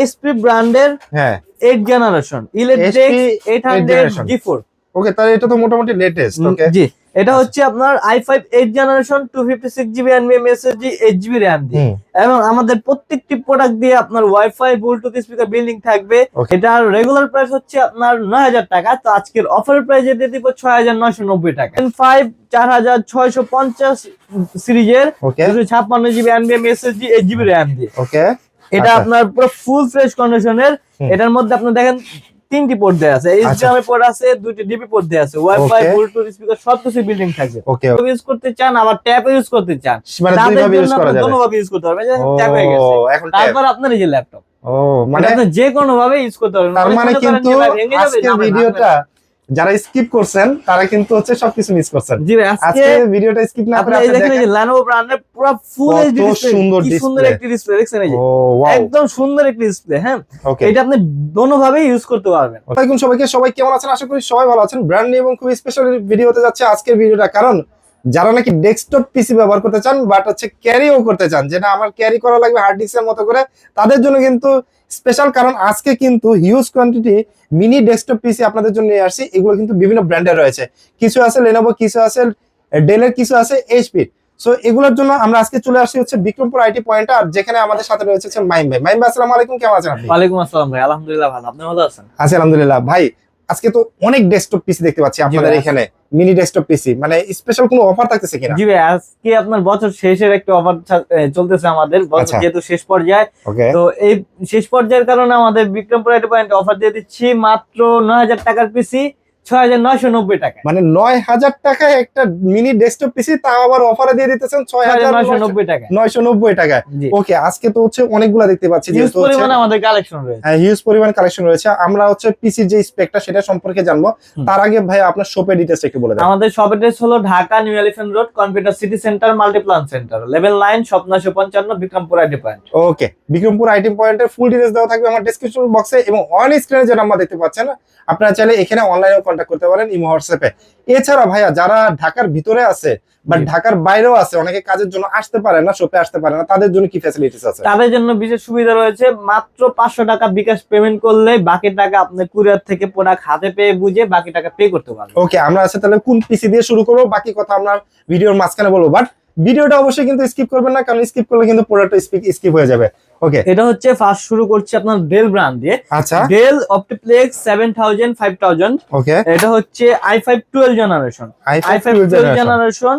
HP ব্র্যান্ডের হ্যাঁ। Eight generation electric HP eight hundred generation। G four okay তাহলে এটা তো মোটামুটি লেটেস্ট ওকে জি। এটা হচ্ছে আপনার i5 five eight generation two fifty six GB এনবিএম SSD eight GB RAM দিয়ে। এবং আমাদের প্রত্যেকটি প্রোডাক্ট দিয়ে আপনার ওয়াইফাই ব্লুটুথ স্পিকার বিল্ডিং থাকবে. এটার রেগুলার প্রাইস হচ্ছে আপনার নয় হাজার টাকা। তো আজকের অফারের প্রাইস দিয়ে দিব ছয় হাজার নয়শো নব্বই টাকা। ফাইভ চার হাজার ছয়শো পঞ্চাশ সিরিজের ওকে দুশো ছাপ্পান্ন জিবি এনবিএম এসএসডি এইট জিবি র্যাম দিয়ে। ওকে এটা আচ্ছা। আপনার পুরো ফুল ফ্রেশ কন্ডিশনের। এটার মধ্যে আপনি দেখেন তিনটি পোর্ট দেওয়া আছে। এইচডিএমআই পোর্ট আছে দুইটি ডিপি পোর্ট দেওয়া আছে। ওয়াইফাই. ব্লুটুথ স্পিকার সবকিছু বিল্ডিং থাকবে। ওকে ইউজ করতে চান আবার ট্যাপ ইউজ করতে চান। মানে তাদের দুইভাবে ইউজ করা যাবে। কোনোভাবে ইউজ করতে পারবেন। ও ট্যাপ হয়ে গেছে। তারপর আপনার এই যে ল্যাপটপ ও মানে আপনি যে কোনো ভাবে ইউজ করতে পারবেন। তার মানে কিন্তু আজকের ভিডিওটা যারা স্কিপ করছেন তারা কিন্তু হচ্ছে সবকিছু মিস করছেন। জি আজকে ভিডিওটা স্কিপ না করে আপনি দেখেন Lenovo ব্র্যান্ডের পুরো ফুল এইচডি ডিসপ্লে সুন্দর কি সুন্দর। একটি ডিসপ্লে দেখছেন এই যে? একদম সুন্দর একটি ডিসপ্লে হ্যাঁ? এটা আপনি দোনো ভাবে ইউজ করতে পারবেন। আসসালামাইকুম সবাইকে সবাই কেমন আছেন? আশা করি সবাই ভালো আছেন। ব্র্যান্ড নিউ এবং খুব স্পেশাল ভিডিও হতে যাচ্ছে আজকের ভিডিওটা কারণ যারা নাকি ডেস্কটপ পিসি ব্যবহার করতে চান বাট হচ্ছে ক্যারিও করতে চান যেটা আমার ক্যারি করা লাগবে হার্ড ডিস্কের মতো করে তাদের জন্য কিন্তু স্পেশাল কারণ আজকে কিন্তু huge quantity mini desktop PC আপনাদের জন্য নিয়ে আসছি। এগুলো কিন্তু বিভিন্ন ব্র্যান্ডের রয়েছে। কিছু আছে লেনোভো কিছু আছে ডেলের কিছু আছে এইচপি সো এগুলোর জন্য আমরা আজকে চলে আসি হচ্ছে বিক্রমপুর আইটি পয়েন্ট আর যেখানে আমাদের সাথে রয়েছে হচ্ছে মাইম ভাই মাইম ভাই আসসালামু আলাইকুম কেমন আছেন আপনি? ওয়ালাইকুম আসসালাম ভাই আলহামদুলিল্লাহ ভালো। আপনি ভালো আছেন? আছি আলহামদুলিল্লাহ। ভাই আজকে তো অনেক ডেস্কটপ পিসি দেখতে পাচ্ছি আপনাদের এখানে। মিনি ডেস্কটপ পিসি মানে স্পেশাল কোনো অফার থাকতেছে কিনা জি ভাই আজকে আপনার বছর শেষের একটা অফার চলতেছে আমাদের বছর আচ্ছা। যেহেতু শেষ পর্যায়ে তো এই শেষ পর্যায়ের কারণে আমাদের বিক্রমপুর আইটি পয়েন্ট অফার দিয়ে দিচ্ছি মাত্র নয় হাজার টাকার পিসি টাকা। মানে নয় হাজার টাকায় একটা মিনি ডেস্কটপ পিসি তাও আবার অফারে দিয়ে দিতেছেন ছয় ছয় হাজার হাজার নয়শো নব্বই টাকা নয়শো নব্বই টাকায়। জি। ওকে আজকে তো হচ্ছে অনেকগুলা দেখতে পাচ্ছি হিউজ যেহেতু হচ্ছে পরিমাণে আমাদের কালেকশন রয়েছে। হিউজ পরিমাণ কালেকশন রয়েছে। আমরা হচ্ছে পিসির যে স্পেকটা সেটা সম্পর্কে জানব। তার আগে ভাই আপনার শপের ডিটেলস একটু বলে দেন। আমাদের শপ অ্যাড্রেস হলো Dhaka new elephant road computer city centre Multiplan centre level nine স্বপ্নশো পঞ্চান্ন Bikrampur IT point okay Bikrampur IT পয়েন্টের ফুল ডিটেলস দেওয়া থাকবে আমার ডেসক্রিপশন বক্সে এবং অন স্ক্রিনে যে নাম্বার দেখতে পাচ্ছেন আপনারা চাইলে এখানে অনলাইনেও কন্ট্যাক্ট করতে পারেন ইমো হোয়াটসঅ্যাপে। এছাড়া ভাইয়া যারা ঢাকার ভিতরে আছে বা ঢাকার বাইরেও আছে অনেকে কাজের জন্য আসতে পারে না শপে আসতে পারে না তাদের জন্য কি ফ্যাসিলিটিস আছে? তাদের জন্য বিশেষ সুবিধা রয়েছে মাত্র পাঁচশো টাকা বিকাশ পেমেন্ট করলে বাকি টাকা আপনি কুরিয়ার থেকে প্রোডাক্ট হাতে পেয়ে বুঝে বাকি টাকা পে করতে পারবেন। ওকে আমরা আছে তাহলে কোন পিসি দিয়ে শুরু করব? বাকি কথা আমরা ভিডিওর মাঝখানে বলব বাট ভিডিওটা অবশ্যই কিন্তু স্কিপ করবেন না কারণ স্কিপ করলে কিন্তু পুরোটা স্কিপ হয়ে যাবে। ওকে এটা হচ্ছে ফার্স্ট শুরু করছি আপনার ডেল ব্র্যান্ড দিয়ে। আচ্ছা। Dell OptiPlex seven thousand five thousand okay এটা হচ্ছে i five twelve generation i i five twelve generation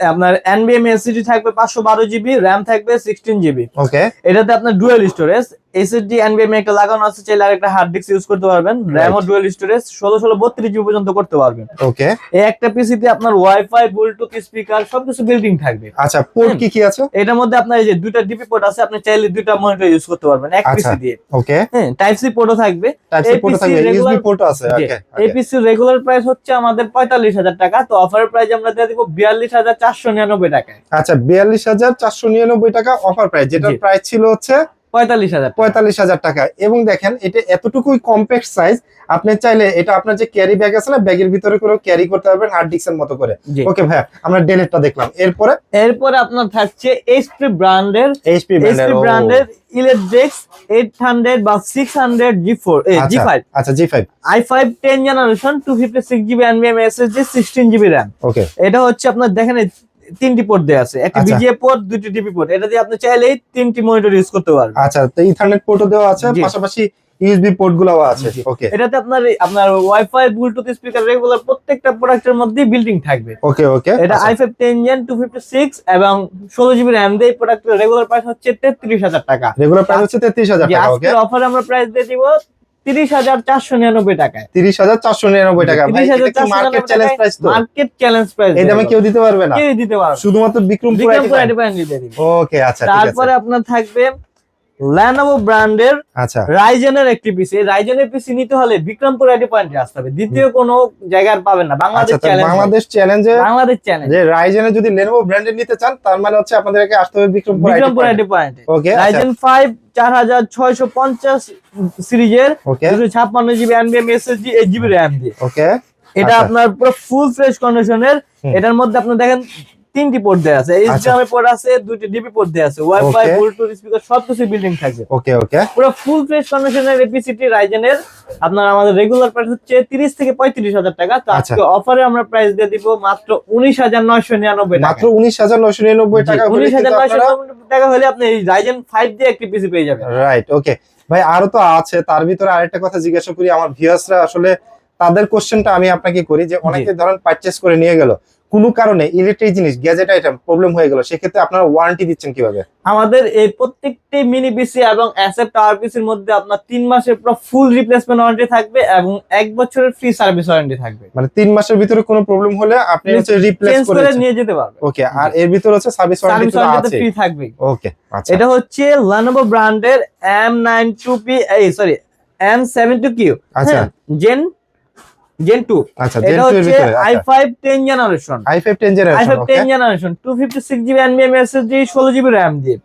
আপনার এনবিএম এসিডি থাকবে পাঁচশো বারো জিবি র্যাম থাকবে সিক্সটিন জিবি ওকে এটাতে আপনার ডুয়েল স্টোরেজ এসএসডি এনবিএম একটা লাগানো আছে চাইলে আরেকটা হার্ড ডিস্ক ইউজ করতে পারবেন। র্যাম ও ডুয়েল স্টোরেজ ষোলো ষোলো বত্রিশ জিবি পর্যন্ত করতে পারবেন। ওকে এই একটা পিসিতে আপনার ওয়াইফাই ব্লুটুথ স্পিকার সবকিছু বিল্ডিং থাকবে। আচ্ছা পোর্ট কি কি আছে? এটার মধ্যে আপনার এই যে দুইটা ডিপি পোর্ট আছে আপনি চাইলে দুইটা মনিটর ইউজ করতে পারবেন এক আচ্ছা। পিসি দিয়ে। ওকে হ্যাঁ টাইপ সি পোর্টও থাকবে। টাইপ সি পোর্ট থাকবে ইউএসবি regular- পোর্ট আছে ওকে এই পিসি রেগুলার প্রাইস হচ্ছে আমাদের পঁয়তাল্লিশ হাজার টাকা তো অফার প্রাইস আমরা দিয়ে দিব বিয়াল্লিশ হাজার চারশো নিরানব্বই টাকায়। আচ্ছা বিয়াল্লিশ হাজার চারশো নিরানব্বই টাকা অফার প্রাইস যেটা প্রাইস ছিল হচ্ছে পঁয়তাল্লিশ হাজার পঁয়তাল্লিশ হাজার টাকা। এবং দেখেন এটা এতটুকুই কম্প্যাক্ট সাইজ আপনি চাইলে এটা আপনার যে ক্যারি ব্যাগ আছে না ব্যাগের ভিতরে করে ক্যারি করতে পারবেন হার্ড ডিস্কের মতো করে। ওকে ভাইয়া আমরা ডেলেরটা দেখলাম। এরপরে? এরপরে আপনার থাকছে এইচপি ব্র্যান্ডের এইচপি ব্র্যান্ডের ইলেকট্রিক্স এইট হান্ড্রেড বা six hundred G four G five আচ্ছা G five i five ten generation two fifty six GB এনবিএম SSD sixteen GB RAM okay এটা হচ্ছে আপনার দেখেন তিনটি পোর্ট দেওয়া আছে। একটা আচ্ছা। বিজিএ পোর্ট দুইটি ডিপি পোর্ট এটা দিয়ে আপনি চাইলেই তিনটি মনিটর ইউজ করতে পারবেন। আচ্ছা তো ইথারনেট পোর্টও দেওয়া আছে পাশাপাশি ইউএসবি পোর্ট গুলোও আছে। ওকে এটাতে আপনার আপনার ওয়াইফাই ব্লুটুথ স্পিকার রেগুলার প্রত্যেকটা প্রোডাক্টের মধ্যেই বিল্ডিং থাকবে। ওকে ওকে এটা i five ten gen two fifty six এবং ষোলো জিবি র্যাম দিয়ে প্রোডাক্টের রেগুলার প্রাইস হচ্ছে তেত্রিশ হাজার টাকা। রেগুলার প্রাইস হচ্ছে তেত্রিশ হাজার যে টাকা ওকে আজকের অফারে আমরা প্রাইস দিয়ে দিব তিরিশ হাজার চারশো নিরানব্বই টাকায়। তিরিশ হাজার চারশো নিরানব্বই টাকা ভাই তিরিশ হাজার এটা কি market challenge price market challenge price এই দামে কেউ দিতে পারবে না? কেউ দিতে পারবে শুধুমাত্র বিক্রমপুর ওকে আচ্ছা তারপরে আপনার থাকবে ল্যানোভো ব্র্যান্ডের আচ্ছা। রাইজেনের একটি পিসি এই রাইজেনের পিসি নিতে হলে বিক্রমপুর আইটি পয়েন্টে আসতে হবে। দ্বিতীয় কোনো জায়গায় পাবেন না। বাংলাদেশ আচ্ছা তো চ্যালেঞ্জ বাংলাদেশ চ্যালেঞ্জে বাংলাদেশ চ্যালেঞ্জ যে রাইজেনে যদি লেনোভো ব্র্যান্ডের নিতে চান তার মানে হচ্ছে আপনাদেরকে আসতে হবে বিক্রমপুর বিক্রমপুর আইটি পয়েন্টে ওকে রাইজেন ফাইভ চার হাজার ছয়শো পঞ্চাশ সিরিজের ওকে দুশো ছাপ্পান্ন জিবি এনবিএম এসএসডি এইট জিবি র্যাম দিয়ে। ওকে এটা আচ্ছা। আপনার পুরো ফুল ফ্রেশ কন্ডিশনের। এটার মধ্যে আপনি দেখেন তিনটি পোর্ট দেওয়া আছে। এইচডিএমআই পোর্ট আছে দুইটি ডিপি পোর্ট আছে। ওয়াইফাই. ব্লুটুথ স্পিকার সবকিছু বিল্ডিং থাকবে। ওকে ওকে পুরো ফুল ফ্রেশ কন্ডিশনের এপিসিটি রাইজেনের আপনার আমাদের রেগুলার প্রাইস হচ্ছে তিরিশ থেকে পঁয়ত্রিশ হাজার টাকা। তো আচ্ছা। আজকে অফারে আমরা প্রাইস দিয়ে দিব মাত্র উনিশ হাজার নয়শো নিরানব্বই টাকা। মাত্র উনিশ হাজার নয়শো নিরানব্বই টাকা হলে উনিশ হাজার কিন্তু নয়শো আপনারা নিরানব্বই টাকা হলে আপনি এই রাইজেন ফাইভ দিয়ে একটি পিসি পেয়ে যাবেন। রাইট ওকে ভাই আরও তো আছে। তার ভিতরে আরেকটা কথা জিজ্ঞাসা করি। আমার ভিউয়ার্সরা আসলে তাদের কোশ্চেনটা আমি আপনাকে করি যে অনেকে ধরেন পারচেস করে নিয়ে গেল। কোনো কারণে ইলেকট্রিক জিনিস গ্যাজেট আইটেম প্রবলেম হয়ে গেল সেক্ষেত্রে আপনারা ওয়ারেন্টি দিচ্ছেন কীভাবে? আমাদের এই প্রত্যেকটি মিনি পিসি এবং অ্যাসেপ টাওয়ার পিসির মধ্যে আপনার তিন মাসের পুরো ফুল রিপ্লেসমেন্ট ওয়ারেন্টি থাকবে এবং এক বছরের ফ্রি সার্ভিস ওয়ারেন্টি থাকবে। মানে তিন মাসের ভিতরে কোনো প্রবলেম হলে আপনি হচ্ছে রিপ্লেস করে নিয়ে যেতে পারবে ওকে আর এর ভিতরে হচ্ছে সার্ভিস ওয়ারেন্টি ওয়ারেন্টি আছে ফ্রি থাকবে ওকে আচ্ছা। এটা হচ্ছে Lenovo ব্র্যান্ডের এম নাইন টু পি এই sorry M seven two Q আচ্ছা। জেন জেন টু আচ্ছা এটা জেন টু এর হচ্ছে ভিতরে i five ten generation i five ten i generation five okay ten generation two fifty six GB এনবিএম SSD ষোলো GB RAM দিয়ে।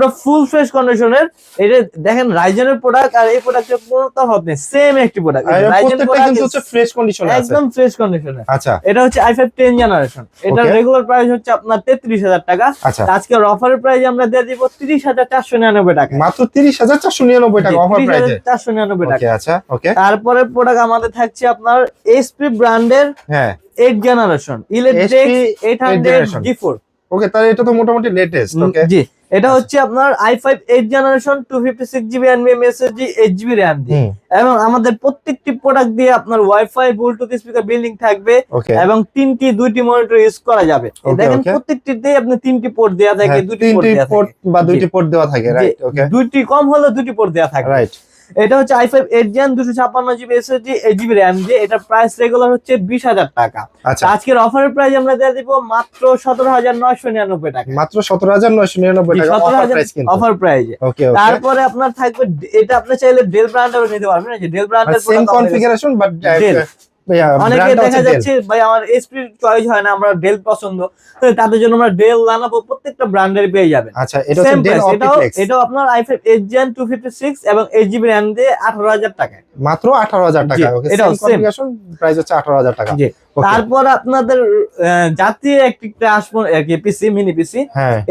পুরো ফুল ফ্রেশ কন্ডিশনের এটা দেখেন রাইজেনের প্রোডাক্ট আর এই প্রোডাক্টের কোনো তফাৎ নেই সেম একটি প্রোডাক্ট রাইজেন প্রত্যেকটা কিন্তু হচ্ছে ফ্রেশ কন্ডিশনে একদম ফ্রেশ কন্ডিশনে আচ্ছা। এটা হচ্ছে আই ফাইভ টেন জেনারেশন এটার রেগুলার প্রাইস হচ্ছে আপনার তেত্রিশ হাজার টাকা। আজকের অফারের প্রাইস আমরা দিয়ে দিব তিরিশ হাজার চারশো নিরানব্বই টাকা। মাত্র তিরিশ হাজার চারশো নিরানব্বই টাকা অফার প্রাইসে টাকা। আচ্ছা ওকে তারপরে প্রোডাক্ট আমাদের থাকছে আপনার এইচপি ব্র্যান্ডের হ্যাঁ। Eight generation electric eight hundred generation। G four okay তাহলে এটা তো মোটামুটি লেটেস্ট ওকে জি। এটা হচ্ছে আপনার i five eight generation two fifty six GB এনবিএম SSD eight GB RAM দিয়ে। এবং আমাদের প্রত্যেকটি প্রোডাক্ট দিয়ে আপনার ওয়াইফাই ব্লুটুথ স্পিকার বিল্ডিং থাকবে এবং তিনটি দুইটি মনিটর ইউজ করা যাবে। দেখেন. প্রত্যেকটিতে আপনি তিনটি পোর্ট দেওয়া থাকে দুইটি দুটি পোর্ট বা দুইটি পোর্ট দেওয়া থাকে রাইট ওকে দুইটি কম হলে দুটি পোর্ট দেওয়া থাকে। রাইট এটা হচ্ছে আই ফাইভ এইট জেন দুশো ছাপ্পান্ন GB SSD eight GB RAM দিয়ে এটা প্রাইস রেগুলার হচ্ছে বিশ হাজার টাকা। আচ্ছা। আজকের অফারের প্রাইস আমরা দিয়ে দিব মাত্র সতেরো হাজার নয়শো নিরানব্বই টাকা। মাত্র সতেরো হাজার নয়শো নিরানব্বই টাকা সতেরো অফার প্রাইজে তারপরে আপনার থাকবে এটা আপনি চাইলে ডেল ব্র্যান্ডের নিতে পারবেন ডেল ব্র্যান্ডের সেম কনফিগারেশন বাট Dell। অনেকে দেখা যাচ্ছে ভাই আমার এসপি চয়েস হয় না আমরা ডেল পছন্দ। তাদের জন্য আমরা ডেল লানাবো প্রত্যেকটা ব্র্যান্ডের পেয়ে যাবেন। আচ্ছা এটা হচ্ছে ডেল এটাও আপনার i5 8 256 এবং 8 GB RAM দিয়ে 18000 টাকায়। মাত্র আঠারো হাজার টাকা ওকে same। কনফিগারেশন প্রাইস হচ্ছে আঠারো হাজার টাকা। জি তারপর আপনাদের জাতীয় একটি ক্রাশ পিসি মিনি পিসি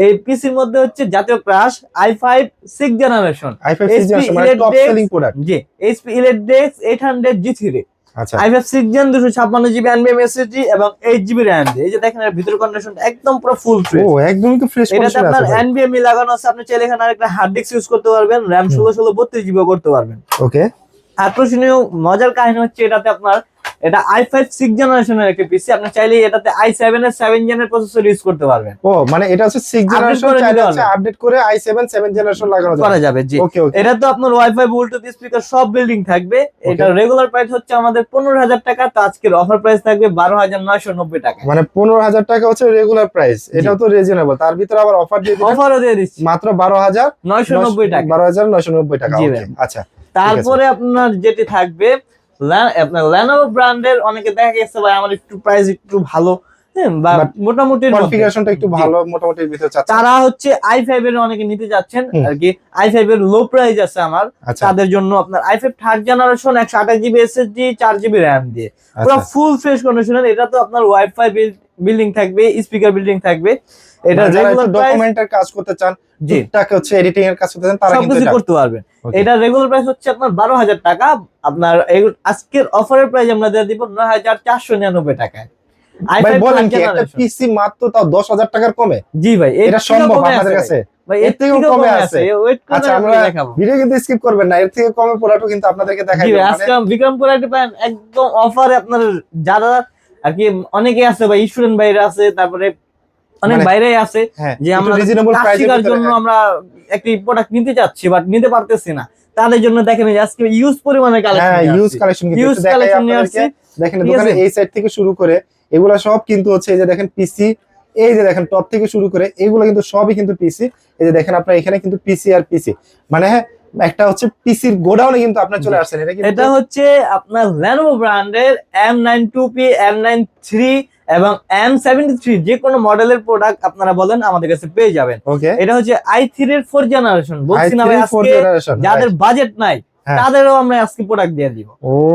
এই পিসির মধ্যে হচ্ছে জাতীয় ক্রাশ i5 6 generation i five HP মানে টপ সেলিং প্রোডাক্ট জি HP Elite 800 G3 আচ্ছা। i5 6 Gen 256 GB NVMe SSD এবং 8 GB RAM দিয়ে। এই যে দেখেন এর ভিতর কন্ডিশন একদম পুরো ফুল ফ্রেশ ও একদমই তো ফ্রেশ এটাতে কন্ডিশন আপনার আছে লাগানো আছে আপনি চাইলে এখানে আরেকটা হার্ড ডিস্ক ইউজ করতে পারবেন RAM 16 16 32 জিবি করতে পারবেন। ওকে আকর্ষণীয় মজার কাহিনী হচ্ছে এটাতে আপনার এটা i5 6 জেনারেশনের একটা পিসি আপনি চাইলে এটাতে i7 এর 7 জেনের প্রসেসর ইউজ করতে পারবেন। ও মানে এটা হচ্ছে 6 জেনারেশন আপডেট করে i7 7 জেনারেশন লাগানো করা যাবে জি। এটা তো আপনার ওয়াইফাই ব্লুটুথ স্পিকার সব বিল্ডিং থাকবে। এটা রেগুলার প্রাইস হচ্ছে আমাদের পনেরো হাজার টাকা তো আজকের অফার প্রাইস থাকবে বারো হাজার নয়শো নব্বই টাকা। মানে পনেরো হাজার টাকা হচ্ছে রেগুলার প্রাইস এটাও তো রিজনেবল তার ভিতরে আবার অফার দিয়ে অফারও দিয়ে দিচ্ছি। মাত্র বারো হাজার নয়শো নব্বই টাকা। বারো হাজার নয়শো নব্বই টাকা। আচ্ছা। তারপরে আপনার যেটি থাকবে আপনার ল্যানোভো ব্র্যান্ডের অনেকে দেখা গেছে ভাই আমার একটু প্রাইস একটু ভালো হ্যাঁ, বা মোটামুটি কনফিগারেশনটা একটু ভালো মোটামুটি ভিতরে চাচ্ছে তারা হচ্ছে এর অনেকে নিতে যাচ্ছেন। আর কি এর লো প্রাইস আছে আমার আচ্ছা। তাদের জন্য আপনার থার্ড জেনারেশন দিয়ে। পুরো আচ্ছা ফুল ফ্রেশ কন্ডিশনের এটা তো আপনার ওয়াইফাই বিল্ডিং থাকবে স্পিকার বিল্ডিং থাকবে। এটা মানে রেগুলার ডকুমেন্টের কাজ করতে চান টুকটাক হচ্ছে এডিটিং এর কাজ করতে চান তারা কিন্তু করতে পারবেন এটা রেগুলার প্রাইস হচ্ছে আপনার বারো হাজার টাকা। আপনার আজকের অফারের প্রাইস আমরা দিয়ে দিব টাকায়। ভাই বলেন কি একটা পিসি মাত্র তাও দশ হাজার টাকার কমে? জি ভাই এটা সম্ভব কাছে? ভাই। এর থেকেও কমে আছে। করে আচ্ছা আমরা ভিডিও কিন্তু স্কিপ করবেন না এর থেকে কমে কিন্তু আপনাদেরকে দেখাই জি দেব। মানে আজকে পান একদম অফারে আপনার যারা আর কি অনেকে আছে ভাই স্টুডেন্ট ভাইরা আছে তারপরে অনেক মানে- বাইরে আছে হ্যাঁ যে আমরা জন্য হ্যাঁ। আমরা একটি প্রোডাক্ট নিতে চাচ্ছি বাট নিতে পারতেছি না তাদের জন্য দেখেন আজকে ইউজ পরিমাণে হ্যাঁ ইউজ কালেকশন ইউজ কালেকশন নিয়ে আসছি। দেখেন দোকানে এই সাইড থেকে শুরু করে এগুলা সব কিন্তু হচ্ছে এই যে দেখেন পিসি এই যে দেখেন টপ থেকে শুরু করে এগুলো কিন্তু সবই কিন্তু পিসি এই যে দেখেন আপনার এখানে কিন্তু পিসি আর পিসি মানে হ্যাঁ একটা হচ্ছে পিসির গোডাউনে কিন্তু আপনার চলে। আসছেন এটা কি এটা হচ্ছে আপনার Lenovo ব্র্যান্ডের M nine two P M nine three এবং এম সেভেন্টি থ্রি যে কোনো মডেলের প্রোডাক্ট আপনারা বলেন আমাদের কাছে পেয়ে যাবেন এটা হচ্ছে আই থ্রি এর ফোর জেনারেশন বলছি না যাদের বাজেট নাই। তাদেরও আমরা আজকে প্রোডাক্ট দিয়ে দিব।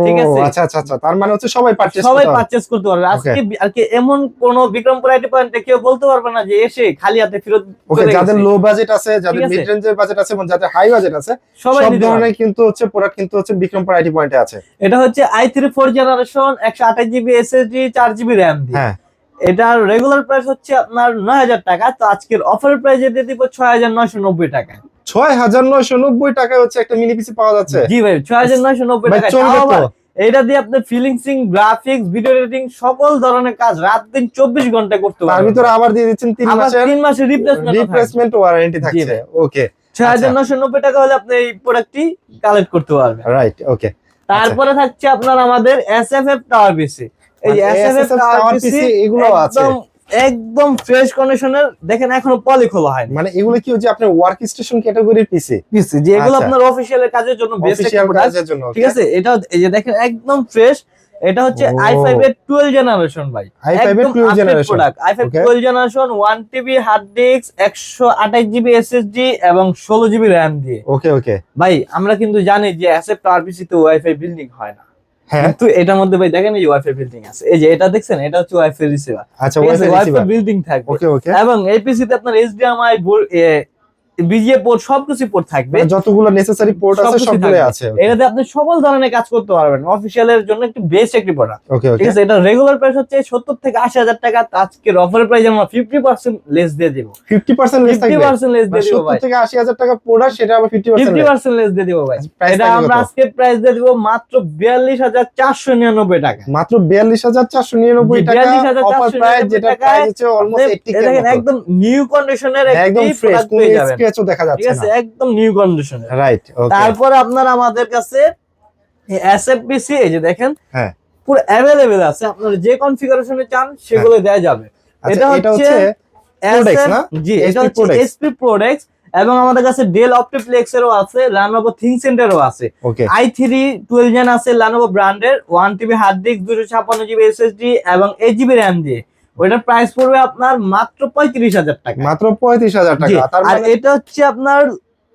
ঠিক আছে। আচ্ছা আচ্ছা আচ্ছা। তার মানে হচ্ছে সবাই পারচেজ সবাই পারচেস করতে পারবে। আজকে আর কি এমন কোন বিক্রমপুর আইটি পয়েন্টে কেউ বলতে পারবে না যে এসে খালি হাতে ফেরত ওকে যাদের লো বাজেট আছে যাদের মিড রেঞ্জের বাজেট আছে এবং যাদের হাই বাজেট আছে সব ধরনের কিন্তু হচ্ছে প্রোডাক্ট কিন্তু হচ্ছে বিক্রমপুর আইটি পয়েন্টে আছে। এটা হচ্ছে আই থ্রি ফোর জেনারেশন একশো আঠাশ জিবি এসএসডি চার জিবি র্যাম দিয়ে। হ্যাঁ। এটার রেগুলার প্রাইস হচ্ছে আপনার নয় হাজার টাকা তো আজকের অফারের প্রাইস দিয়ে দিব ছয় হাজার নয়শো নব্বই টাকা ছয় হাজার নয়শো নব্বই টাকায় হচ্ছে একটা মিনি পিসি পাওয়া যাচ্ছে। জি ভাই ছয় হাজার নয়শো নব্বই টাকা চলবে তো? এটা দিয়ে আপনি ফিলিংসিং গ্রাফিক্স ভিডিও এডিটিং সকল ধরনের কাজ রাত দিন চব্বিশ ঘণ্টা করতে তার পারবেন। ভিতরে আবার দিয়ে দিচ্ছেন তিন আবার মাসের তিন মাসের রিপ্লেসমেন্ট রিপ্লেসমেন্ট ওয়ারেন্টি থাকছে। ওকে ছয় হাজার নয়শো নব্বই টাকা হলে আপনি এই প্রোডাক্টটি কালেক্ট করতে পারবেন। রাইট ওকে তারপরে থাকছে আপনার আমাদের S F F tower PC এই মানে S F F tower PC এগুলো আছে। একদম ফ্রেশ কন্ডিশনের দেখেন এখনও পলি খোলা হয়নি। মানে এগুলো কি হচ্ছে আপনার ওয়ার্ক স্টেশন ক্যাটাগরির পিসি পিসি যে এগুলো আচ্ছা। আপনার অফিসিয়ালের কাজের জন্য বেস্ট কাজের জন্য ঠিক আছে? এটা এই যে দেখেন একদম ফ্রেশ এটা হচ্ছে ও। আই ফাইভ এর টুয়েলভ জেনারেশন ভাই। i5 এর 12 generation। Product i five twelve generation one TB hard disk একশো আঠাশ জিবি এসএসডি এবং ষোলো জিবি র্যাম দিয়ে। ওকে ওকে ভাই আমরা কিন্তু জানি যে অ্যাসেপ্ট আরপিসি তে ওয়াইফাই বিল্ডিং হয় না। হ্যাঁ। কিন্তু এটার মধ্যে ভাই দেখেন এই ওয়াইফাই বিল্ডিং আছে। এই যে এটা দেখছেন এটা হচ্ছে ওয়াইফাই রিসিভার আচ্ছা ওয়াইফাই বিল্ডিং থাকবে। Okay okay. এবং এপিসি তে আপনার এইচডিএমআই বিজিএ পোর্ট সবকিছু পোর্ট থাকবে। মানে যতগুলো নেসেসারি পোর্ট আছে সবগুলো আছে এটাতে আপনি সকল ধরনের কাজ করতে পারবেন। অফিসিয়ালের জন্য একটু বেস্ট একটি প্রোডাক্ট ওকে ঠিক আছে? এটা রেগুলার প্রাইস হচ্ছে সত্তর থেকে আশি হাজার টাকা। তো আজকের অফারের প্রাইস আমরা ফিফটি পার্সেন্ট লেস দিয়ে দিব। 50% লেস থাকবে? পার্সেন্ট লেস দিয়ে দিব ভাই। 70 থেকে 80 হাজার টাকা প্রোডাক্ট সেটা আবার 50% ফিফটি less। পার্সেন্ট লেস দিয়ে দিব ভাই। এটা আমরা আজকে প্রাইস দিয়ে দিব মাত্র বিয়াল্লিশ হাজার চারশো নিরানব্বই টাকা। মাত্র 42499 জি, টাকা 42,499 অফার প্রাইস যেটা প্রাইস হচ্ছে অলমোস্ট 80 আপনি কে দেখেন একদম নিউ কন্ডিশনের একদম ফ্রেশ যাবেন। স্ক্র্যাচও দেখা ঠিক যাচ্ছে আছে না। একদম নিউ কন্ডিশনের রাইট ওকে তারপরে আপনার আমাদের কাছে এসএফপিসি এই যে দেখেন হ্যাঁ। পুরো অ্যাভেলেবেল আছে। আপনারা যে কনফিগারেশনে চান সেগুলো দেওয়া যাবে। আচ্ছা এটা হচ্ছে না? জি এটা হচ্ছে। এসপি প্রোডাক্টস এবং আমাদের কাছে ডেল অপটিপ্লেক্স এরও আছে লানোভো থিঙ্ক সেন্টারও আছে। আই থ্রি টুয়েলভ জেন আছে লানোভো ব্র্যান্ডের ওয়ান টিবি হার্ড ডিস্ক দুশো ছাপ্পান্ন জিবি এসএসডি এবং এইট জিবি র্যাম দিয়ে। ওইটার প্রাইস পড়বে আপনার মাত্র পঁয়ত্রিশ হাজার টাকা। মাত্র 35000 জি, টাকা আর মানে এটা হচ্ছে আপনার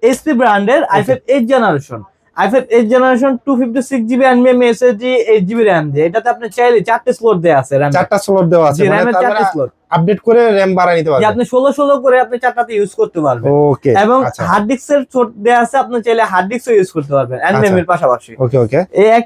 এসপি ব্র্যান্ডের i five eight generation i five eight generation two fifty six GB এনবিএম SSD eight GB RAM দিয়ে। এটাতে আপনি চাইলে চারটে স্লোট দেওয়া আছে র্যাম চারটা স্লট দেওয়া আছে। মানে র্যামের চারটে মানে স্লোট আপডেট করে র‍্যাম বাড়ায় নিতে পারবেন। আপনি ষোলো ষোলো করে আপনি চারটাতে ইউজ করতে পারবেন। ওকে এবং আচ্ছা। হার্ড ডিস্কের ছোট দেওয়া আছে আপনি চাইলে হার্ড ডিস্কও ইউজ করতে পারবেন। এনবিএম এর পাশাপাশি। ওকে ওকে এই এক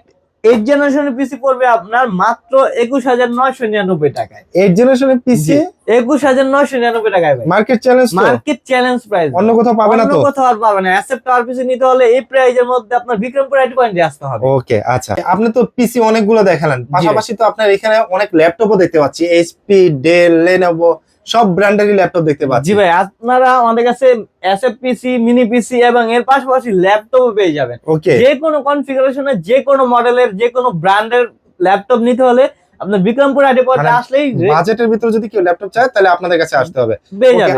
এইট জেনারেশনের পিসি পড়বে আপনার মাত্র একুশ হাজার নয়শো নিরানব্বই টাকায়। 8 জেনারেশনের পিসি একুশ হাজার নয়শো নিরানব্বই টাকায় market challenge market challenge price অন্য কোথাও পাবে না তো? কোথাও আর পাবে না। অ্যাসেপ্ট আরপিসি নিতে হলে এই প্রাইজের মধ্যে আপনার বিক্রমপুর আইটি পয়েন্টে আসতে হবে। ওকে আচ্ছা। আপনি তো পিসি অনেকগুলো দেখালেন। পাশাপাশি তো আপনার এখানে অনেক ল্যাপটপও দেখতে পাচ্ছি। এইচপি ডেল লেনোভো সব ব্র্যান্ডেরই ল্যাপটপ দেখতে পাচ্ছি। জি ভাই আপনারা আমাদের কাছে এসএফ পিসি মিনি পিসি এবং এর পাশাপাশি ল্যাপটপও পেয়ে যাবেন। ওকে। যে কোনো কনফিগারেশনের যে কোনো মডেলের যে কোনো ব্র্যান্ডের ল্যাপটপ নিতে হলে আপনার বিক্রমপুর পয়েন্টে মানে আসলেই বাজেটের ভিতরে যদি কেউ ল্যাপটপ চায় তাহলে আপনাদের কাছে আসতে হবে।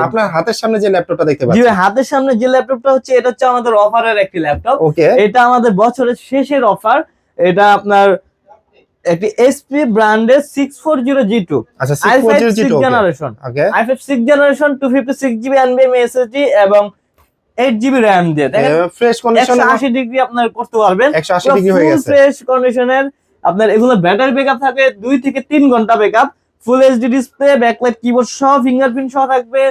আপনার হাতের সামনে যে ল্যাপটপটা দেখতে জি ভাই হাতের সামনে যে ল্যাপটপটা হচ্ছে এটা হচ্ছে আমাদের অফারের একটি ল্যাপটপ। ওকে। এটা আমাদের বছরের শেষের অফার এটা আপনার একটি এসপি ব্র্যান্ডের six four zero G two আচ্ছা i five 640G six generation okay i five six generation two fifty six GB এনবিএম SSD এবং এইট জিবি র্যাম দিয়ে দেখেন? ফ্রেশ কন্ডিশন একশো আশি ডিগ্রি আপনার করতে পারবেন। 180 ডিগ্রি হয়ে গেছে। ফ্রেশ কন্ডিশনের আপনার এগুলো ব্যাটারি ব্যাকআপ থাকবে দুই থেকে তিন ঘণ্টা backup full HD display backlight keyboard সহ ফিঙ্গারপ্রিন্ট সহ থাকবে।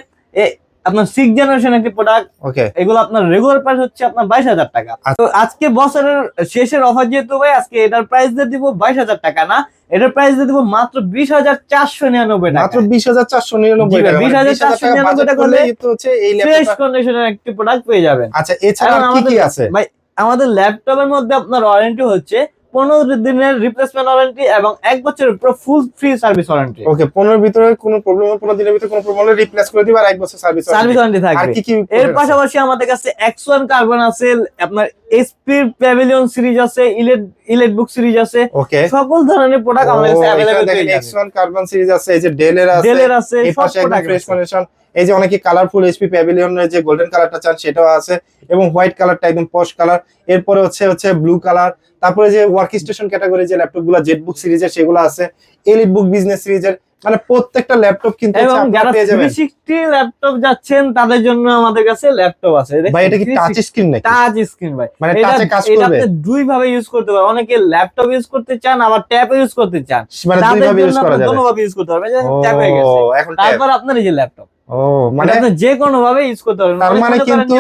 আপনার সিক্স জেনারেশন একটি প্রোডাক্ট ওকে এগুলো আপনার রেগুলার প্রাইস হচ্ছে আপনার বাইশ হাজার টাকা। তো আজকে বছরের শেষের অফার যেহেতু ভাই আজকে এটার প্রাইস দিয়ে দিব বাইশ হাজার টাকা না এটার প্রাইস দিয়ে দিব মাত্র বিশ হাজার চারশো নিরানব্বই মাত্র বিশ হাজার চারশো নিরানব্বই জি ভাই, টাকা। 20,499 20,000 টাকা টাকা হলে হলে হচ্ছে এই ফ্রেশ কন্ডিশনের একটি প্রোডাক্ট পেয়ে যাবেন। আচ্ছা এছাড়া কি কি আমাদের- আছে? ভাই আমাদের ল্যাপটপের মধ্যে আপনার ওয়ারেন্টি হচ্ছে পনেরো দিনের রিপ্লেসমেন্ট ওয়ারেন্টি এবং এক বছরের পুরো full free service warranty okay পনেরো ভিতরে কোনো প্রবলেম পনেরো দিনের ভিতরে কোনো প্রবলেম হলে রিপ্লেস করে দিবা আর এক বছর সার্ভিস সার্ভিস ওয়ারেন্টি আর থাকবে। কি কি এর পাশাপাশি আমাদের কাছে এক্স কার্বন আছে আপনার এসপি প্যাভিলিয়ন সিরিজ আছে ইলেট ইলেট বুক সিরিজ আছে। ওকে সকল ধরনের প্রোডাক্ট আমাদের কাছে অ্যাভেলেবল পেয়ে এক্স কার্বন সিরিজ আছে এই যে ডেলের আছে ডেলের আছে এই পাশে প্রোডাক্ট ফ্রেশ কন্ডিশন এই যে অনেকে কালারফুল এইচপি প্যাভিলিয়নের যে গোল্ডেন কালারটা চান সেটাও আছে। এবং হোয়াইট কালারটা একদম পশ কালার এরপরে হচ্ছে হচ্ছে ব্লু কালার তারপরে যে ওয়ার্ক স্টেশন ক্যাটাগরি যে ল্যাপটপগুলো জেটবুক সিরিজের সেগুলো আছে। এলিট বুক বিজনেস সিরিজের মানে প্রত্যেকটা ল্যাপটপ কিন্তু এবং যারা পেয়ে যাবেন। থ্রি সিক্সটি ল্যাপটপ যাচ্ছেন তাদের জন্য আমাদের কাছে ল্যাপটপ আছে। ভাই এটা কি টাচ স্ক্রিন নাকি? টাচ স্ক্রিন ভাই। মানে টাচে কাজ এটা করবে? আপনি দুই ভাবে ইউজ করতে পারেন অনেকে ল্যাপটপ ইউজ করতে চান আবার ট্যাব ইউজ করতে চান। মানে দুই ভাবে ইউজ করা যাবে। কোনোভাবে ইউজ করতে পারবেন ট্যাব হয়ে গেছে। ও এখন তারপর আপনার এই যে ল্যাপটপ ও মানে আপনি যে কোনো ভাবে ইউজ করতে পারবেন। তার মানে কিন্তু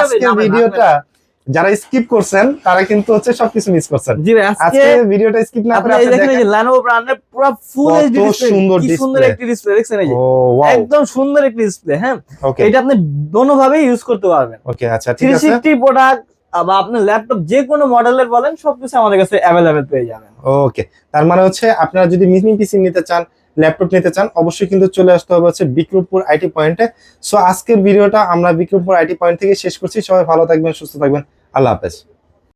আজকের ভিডিওটা যারা স্কিপ করছেন তারা কিন্তু হচ্ছে সবকিছু মিস করছেন। জি ভাই আজকে ভিডিওটা স্কিপ না করে আপনি দেখেন Lenovo ব্র্যান্ডের পুরো ফুল এইচডি ডিসপ্লে সুন্দর সুন্দর একটি ডিসপ্লে দেখছেন এই যে? একদম সুন্দর একটি ডিসপ্লে হ্যাঁ? এটা আপনি দোনো ভাবে ইউজ করতে পারবেন। ওকে আচ্ছা ঠিক আছে। সিক্সটি প্রোডাক্ট বা আপনার ল্যাপটপ যে কোনো মডেলের বলেন সবকিছু আমাদের কাছে অ্যাভেলেবেল পেয়ে যাবেন। ওকে তার মানে হচ্ছে আপনারা যদি মিনি পিসি নিতে চান ল্যাপটপ নিতে চান, অবশ্যই কিন্তু চলে আসতে হবে হচ্ছে বিক্রমপুর আইটি পয়েন্টে। সো আজকের ভিডিওটা আমরা বিক্রমপুর আইটি পয়েন্ট থেকে শেষ করছি। সবাই ভালো থাকবেন, সুস্থ থাকবেন। আল্লাহ হাফেজ।